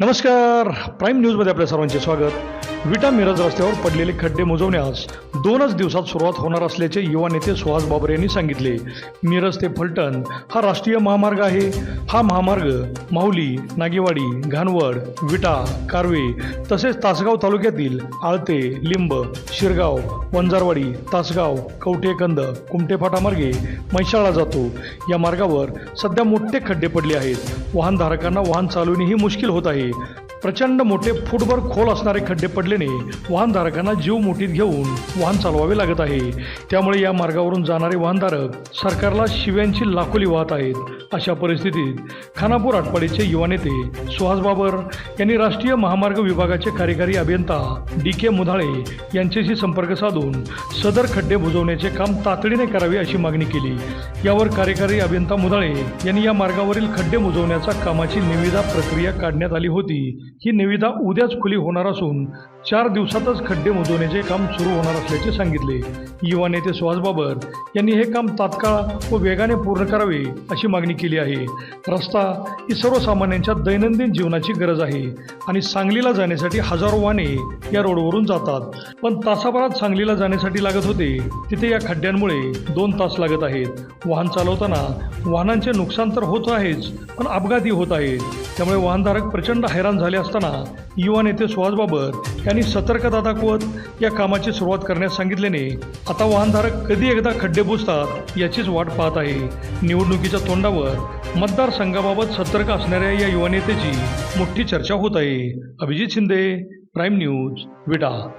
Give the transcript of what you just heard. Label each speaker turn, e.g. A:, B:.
A: नमस्कार. प्राईम न्यूजमध्ये आपल्या सर्वांचे स्वागत. विटा मिरज रस्त्यावर पडलेले खड्डे मुजवण्यास दोनच दिवसात सुरुवात होणार असल्याचे युवा नेते सुहास बाबर यांनी सांगितले. मिरज ते फलटण हा राष्ट्रीय महामार्ग आहे. हा महामार्ग माहुली नागेवाडी घाणवड विटा कारवे तसेच तासगाव तालुक्यातील आळते लिंब शिरगाव वंजारवाडी तासगाव कवठेकंद कुमटेफाटा मार्गे जातो. या मार्गावर सध्या मोठे खड्डे पडले आहेत. वाहनधारकांना वाहन चालवणेही मुश्किल होत आहे. प्रचंड मोठे फुटभर खोल असणारे खड्डे पडल्याने वाहनधारकांना जीव मुठीत घेऊन वाहन चालवावे लागत आहे. त्यामुळे या मार्गावरून जाणारे वाहनधारक सरकारला शिव्यांची लाखोली वाहत आहेत. अशा परिस्थितीत खानापूर आटपाडीचे युवा नेते सुहास बाबर यांनी राष्ट्रीय महामार्ग विभागाचे कार्यकारी अभियंता डी के मुधाळे यांच्याशी संपर्क साधून सदर खड्डे बुजवण्याचे काम तातडीने करावे अशी मागणी केली. यावर कार्यकारी अभियंता मुधाळे यांनी या मार्गावरील खड्डे बुजवण्याच्या कामाची निविदा प्रक्रिया काढण्यात आली होती. ही निविदा उद्याच खुली होणार असून चार दिवसातच खड्डे मोजवण्याचे काम सुरू होणार असल्याचे सांगितले. युवा नेते सुहास बाबर यांनी हे काम तात्काळ व वेगाने पूर्ण करावे अशी मागणी केली आहे. रस्ता ही सर्वसामान्यांच्या दैनंदिन जीवनाची गरज आहे आणि सांगलीला जाण्यासाठी हजारो वाहने या रोडवरून जातात. पण तासाभरात सांगलीला जाण्यासाठी लागत होते तिथे या खड्ड्यांमुळे दोन तास लागत आहेत. वाहन चालवताना वाहनांचे नुकसान तर होत आहेच पण अपघातही होत आहेत. त्यामुळे वाहनधारक प्रचंड हैराण झाले असताना युवा नेते सुहास बाबर यांनी सतर्कता दाखवत या कामाची सुरुवात करण्यास सांगितल्याने आता वाहनधारक कधी एकदा खड्डे बुजतात याचीच वाट पाहत आहे. निवडणुकीच्या तोंडावर मतदारसंघाबाबत सतर्क असणाऱ्या या युवा नेत्याची मोठी चर्चा होत आहे. Abhijit Shinde prime news Vita.